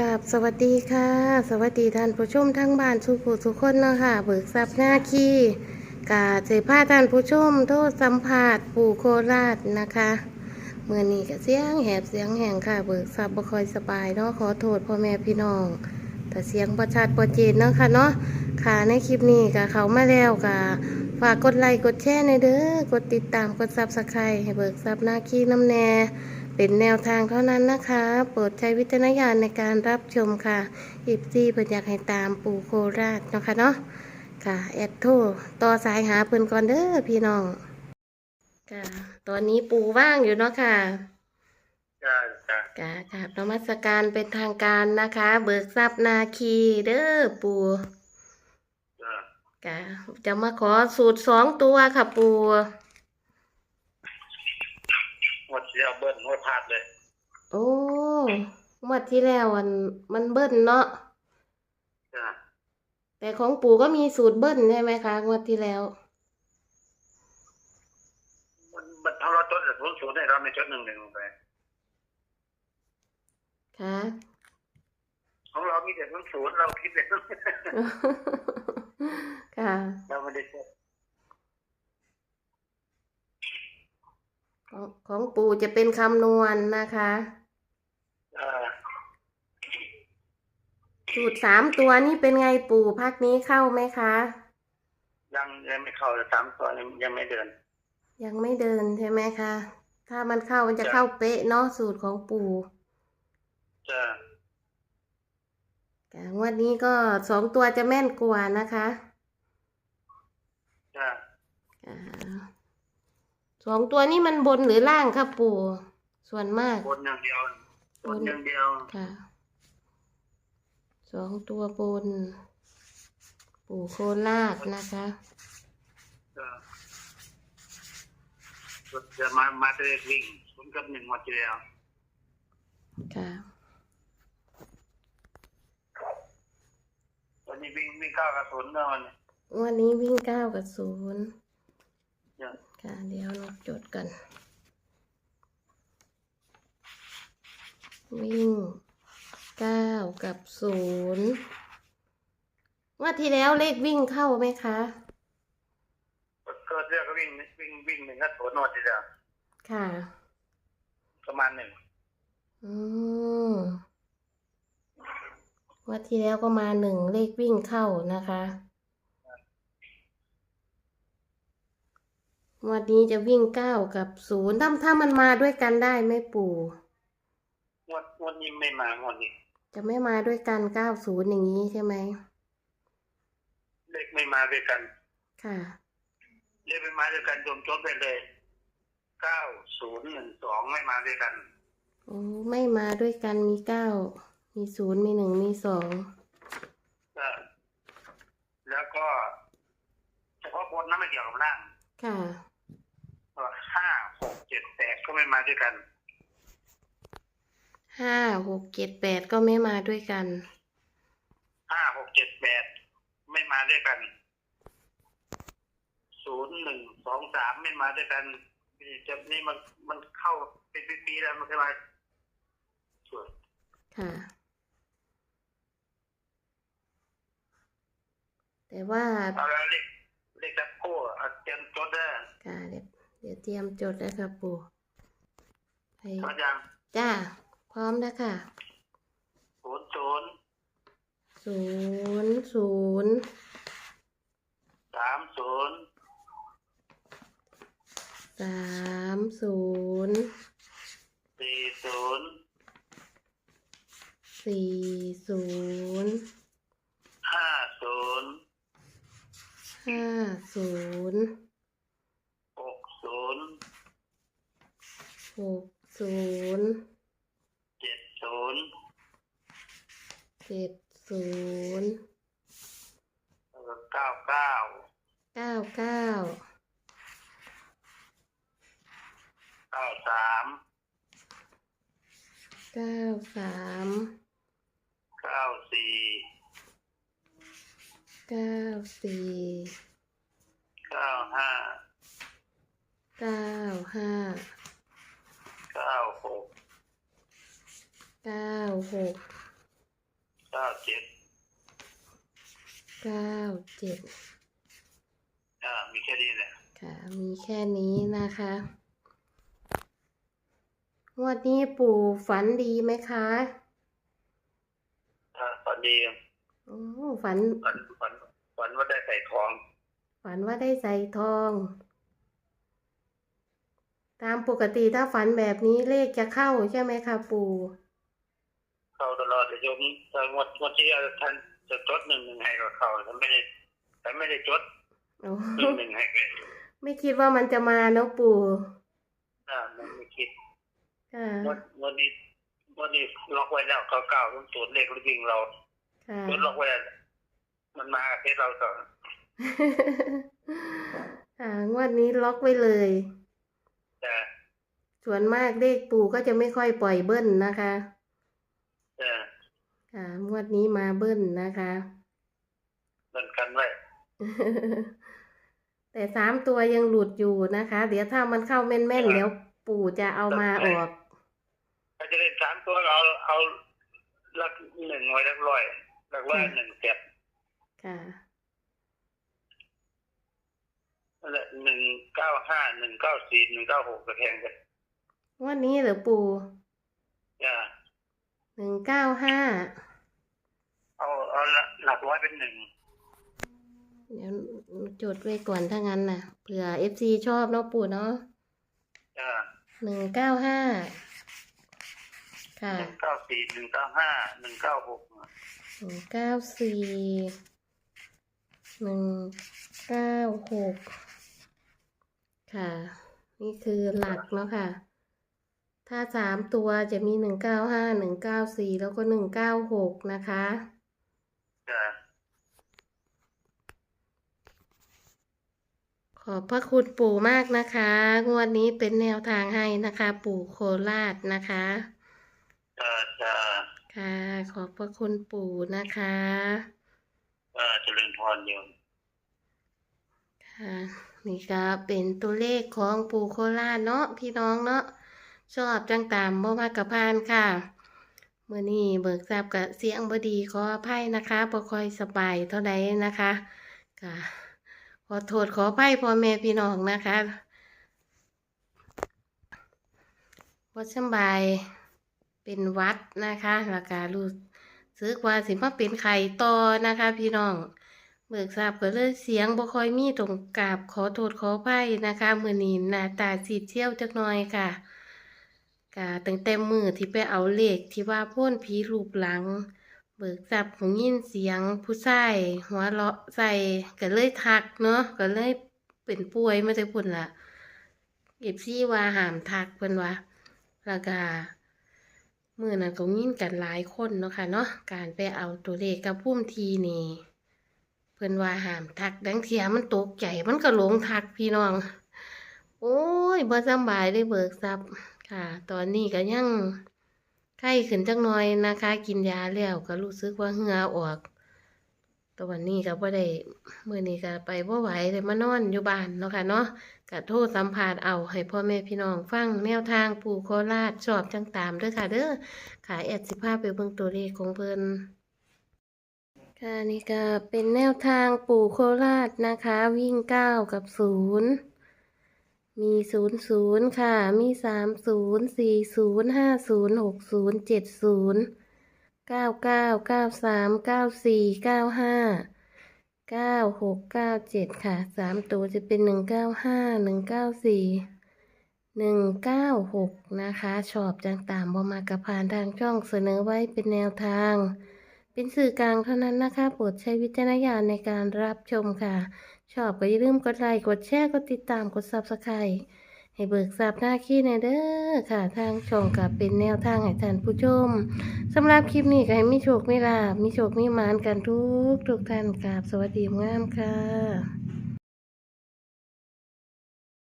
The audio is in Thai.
กับสวัสดีค่ะ สวัสดีท่านผู้ชมทั้งบ้านทุกผู้ทุกคนเนาะค่ะ เบิกทรัพย์หน้าขี้กาเจพาท่านผู้ชมโทษสัมผัสปู่โคราชนะคะเมื่อนี้ก็เสียงแหบเสียงแห่งค่ะ เบิกทรัพย์บ่คอยสบายเนาะขอโทษพ่อแม่พี่น้อง แต่เสียงประชัดประเจนเนาะค่ะเนาะค่ะในคลิปนี้ก็เขามาแล้วก็ฝากกดไลค์กดแชร์ในเด้อกดติดตามกดซับสไครต์ให้เบิกทรัพย์หน้าขี้น้ำแน่ เป็นแนวทางเท่านั้นนะคะ โปรดใช้วิจารณญาณในการรับชมค่ะอิฟซี่เพิ่นอยากให้ตามปู่โคราชเนาะค่ะเนาะค่ะแอดโทรต่อสายหาเพิ่นก่อนเด้อพี่น้องค่ะตอนนี้ปู่ว่างอยู่เนาะค่ะจ้าจ้าค่ะค่ะนมัสการเป็นทางการนะคะ เบิกทรัพย์นาคีเด้อปู่จ้าค่ะจะมาขอสูตรสองตัวค่ะปู่ หมดเสียเบิ้ลหมดพลาดเลย โอ้งวดที่แล้วมันมันเบิ้ลเนาะจ้าแต่ของปู่ก็มีสูตรเบิ้ลใช่ไหมคะงวดที่แล้ว มันมันเอาเราจดศูนย์ศูนย์ให้เราไม่จดหนึ่งหนึ่งลงไป ค่ะ ของเรามีแต่ศูนย์ศูนย์เราคิดเลยค่ะ เราไม่ได้จด ของของปู่จะเป็นคำนวณนะคะอ่าสูตรสามตัวนี่เป็นไงปู่พักนี้เข้าไหมคะ ยังยังไม่เข้าเลยสามตัวยังยังไม่เดิน ยังไม่เดินใช่ไหมคะ ถ้ามันเข้ามันจะเข้าเป๊ะเนาะสูตรของปู่จ้าค่ะงวดนี้ก็สองตัวจะแม่นกว่านะคะจ้าอ่า สองตัวนี้มันบนหรือล่างครับปู่ ส่วนมาก บนอย่างเดียวบนอย่างเดียวค่ะสองตัวบน ปู่โคราชนะคะจ้าจะมามาเตะวิ่งศูนย์กับหนึ่งหมดเดียวค่ะวันนี้วิ่งวิ่งเก้ากับศูนย์เมื่อวันนี้วันนี้วิ่งเก้ากับศูนย์จ้า ค่ะ เดี๋ยวเราจดกัน วิ่งเก้ากับศูนย์ว่าที่แล้วเลขวิ่งเข้าไหมคะ ก็เรียกก็วิ่งวิ่งวิ่งหนึ่งก็ศูนย์หมดเดียวค่ะ ประมาณหนึ่งอืมงว่าที่แล้วก็มาหนึ่งเลขวิ่งเข้านะคะ วันนี้จะวิ่งเก้ากับศูนย์ถ้าถ้ามันมาด้วยกันได้ไหมปู่งวดงวดนี้ไม่มางวดนี้ จะไม่มาด้วยกันเก้าศูนย์อย่างนี้ใช่ไหมเลขไม่มาด้วยกัน ค่ะเลขไม่มาด้วยกันรวมจบไปเลยเก้าศูนย์หนึ่งสองไม่มาด้วยกันโอ้ไม่มาด้วยกันมีเก้ามีศูนย์มีหนึ่งมีสองก็แล้วก็เฉพาะบนนั้นไม่เกี่ยวกับล่างค่ะ ก็ห้าหกเจ็ดแปด ก็ไม่มาด้วยกัน ห้าหกเจ็ดแปดก็ไม่มาด้วยกัน ห้าหกเจ็ดแปดไม่มาด้วยกัน ศูนย์หนึ่งสองสามไม่มาด้วยกันนี่จะนี่มันมันเข้าเป็นปีๆแล้วมันเคยมาส่วนค่ะ แต่ว่าเอาแล้วเลขเลขดับโก้เอาเตรียมจดได้ค่ะเดี๋ยวเดี๋ยวเตรียมจดแล้วค่ะปู่ ให้จดยังจ้า พร้อมแล้วค่ะศูนย์ศูนย์ศูนย์ศูนย์สามศูนย์สามศูนย์สี่ศูนย์สี่ศูนย์ห้าศูนย์ห้าศูนย์หกศูนย์หก ศูนย์เจ็ดศูนย์เจ็ดศูนย์แล้วก็เก้าเก้าเก้าเก้าเก้าสามเก้าสามเก้าสี่เก้าสี่เก้าห้าเก้าห้า เก้าหกเก้าหกเก้าเจ็ดเก้าเจ็ดอ่ามีแค่นี้แหละค่ะ มีแค่นี้นะคะงวดนี้ปู่ฝันดีไหมคะอ่าฝันดีโอ้ฝัน ฝันฝันฝันว่าได้ใส่ทอง ฝันว่าได้ใส่ทอง ตามปกติถ้าฝันแบบนี้เลขจะเข้าใช่ไหมคะปู่ เข้าตลอดแต่โยมแต่งวดงวดที่ท่านจะจดหนึ่งหนึ่งให้กับเขาท่านไม่ได้แต่ไม่ได้จดโอ้หนึ่งหนึ่งให้เลยไม่คิดว่ามันจะมาเนาะปู่อ่ามันไม่คิดค่ะงวดงวดนี้งวดนี้ล็อกไว้แล้วเก้าเก้าต้องตรวจเลขวิ่งเราค่ะตรวจล็อกไว้แล้วมันมากับเทศเราต่อค่ะงวดนี้ล็อกไว้เลยแต่ส่วนมากเลขปู่ก็จะไม่ค่อยปล่อยเบิ้ลนะคะแต่ ค่ะงวดนี้มาเบิ้ลนะคะมันกันไว้แต่สามตัวยังหลุดอยู่นะคะ เดี๋ยวถ้ามันเข้าแม่นๆเดี๋ยวปู่จะเอามาออกถ้าจะเล่นสามตัวก็เอาเอาหลักหนึ่งไว้หลักร้อยหลักร้อยอืมหนึ่งเจ็ดค่ะนั่นแหละหนึ่งเก้าห้าหนึ่งเก้าสี่หนึ่งเก้าหกกระแทงกันงวดนี้เหรือปู่อย่าหนึ่งเก้าห้า เอาเอาละหลักร้อยเป็นหนึ่งเดี๋ยวจดไว้ก่อนถ้างั้นนะเผื่อเอฟซีชอบเนาะปู่เนาะอย่าหนึ่งเก้าห้าค่ะหนึ่งเก้าสี่หนึ่งเก้าห้าหนึ่งเก้าหกหนึ่งเก้าสี่หนึ่งเก้าหกค่ะ นี่คือหลักเนาะค่ะ ถ้าสามตัวจะมีหนึ่งเก้าห้าหนึ่งเก้าสี่แล้วก็หนึ่งเก้าหกนะคะ อย่าขอบพระคุณปู่มากนะคะ งวดนี้เป็นแนวทางให้นะคะ ปู่โคราชนะคะจะจะค่ะ ขอบพระคุณปู่นะคะเอ่อเจริญพรโยมค่ะนี่ก็เป็นตัวเลขของปู่โคราชเนาะพี่น้องเนาะชอบจังตามบ่มากกับพานค่ะ เมื่อนี้เบิกทราบกับเสียงบดีขออภัยนะคะบ่ค่อยสบายเท่าใดนะคะค่ะขอโทษขออภัยพ่อแม่พี่น้องนะคะบ่สบายเป็นวัดนะคะแล้วก็รู้สึกว่าสิมาเป็นไข้ต่อนะคะ พี่น้อง เบิกทราบก็เลยเสียงบ่ค่อยมีตรงกราบขอโทษขออภัยนะคะ มื้อนี้หน้าตาสีเชี่ยวจักหน่อยค่ะ กะตั้งแต่มือที่ไปเอาเลขที่ว่าพ่นผีรูปหลัง เบิกทราบของยินเสียง ผู้ชายหัวเราะใส่ก็เลยทักเนาะก็เลยเป็นป่วยไมาแต่พุ่นละเก็บซี่ว่าห้ามทักเพิ่นว่าแล้วก็มือนั้นก็ยินกันหลายคนเนาะค่ะเนาะการไปเอาตัวเลขกับพุ่มทีนี่เพิ่นว่าห้ามทักดังเทียมันตกใจมันก็หลงทักพี่น้อง โอ้ยบ่สำบายเลยเบิกทรัพย์ ค่ะ ตอนนี้ก็ยังไข้ขึ้นจักหน่อยนะคะ กินยาแล้วก็รู้สึกว่าเหงื่อออกตวันนี้ก็บ่ได้มื้อนี้ก็ไปบ่ไหวเลยมานอนอยู่บ้านเนาะค่ะเนาะก็โทรสัมภาษณ์เอาให้พ่อแม่พี่น้องฟังแนวทางปู่โคราชชอบจังตามเด้อค่ะเด้อค่ะแอดสิพาไปเบิ่งตัวเลขของเพิ่นค่ะนี่ก็เป็นแนวทางปู่โคราชนะคะ วิ่งเก้ากับศูนย์ มีศูนย์ศูนย์ค่ะ มีสามศูนย์สี่ศูนย์ห้าศูนย์หกศูนย์เจ็ดศูนย์เก้าเก้าเก้าสามเก้าสี่เก้าห้าเก้าหกเก้าเจ็ดค่ะสามตัวจะเป็นหนึ่งเก้าห้าหนึ่งเก้าสี่หนึ่งเก้าหกนะคะ ชอบจังตามบ่มากระพานทางช่องเสนอไว้เป็นแนวทาง เป็นสื่อกลางเท่านั้นนะคะ โปรดใช้วิจารณญาณในการรับชมค่ะ ชอบก็อย่าลืมกดไลค์ กดแชร์ กดติดตาม กด Subscribe ให้เบิกทราบหน้าขี้ในเด้อค่ะ ทางช่องกับเป็นแนวทางให้ท่านผู้ชมสำหรับคลิปนี้ก็ให้มีโชคมีลาบมีโชคมีมานกันทุกทุกท่านกราบสวัสดีงามค่ะ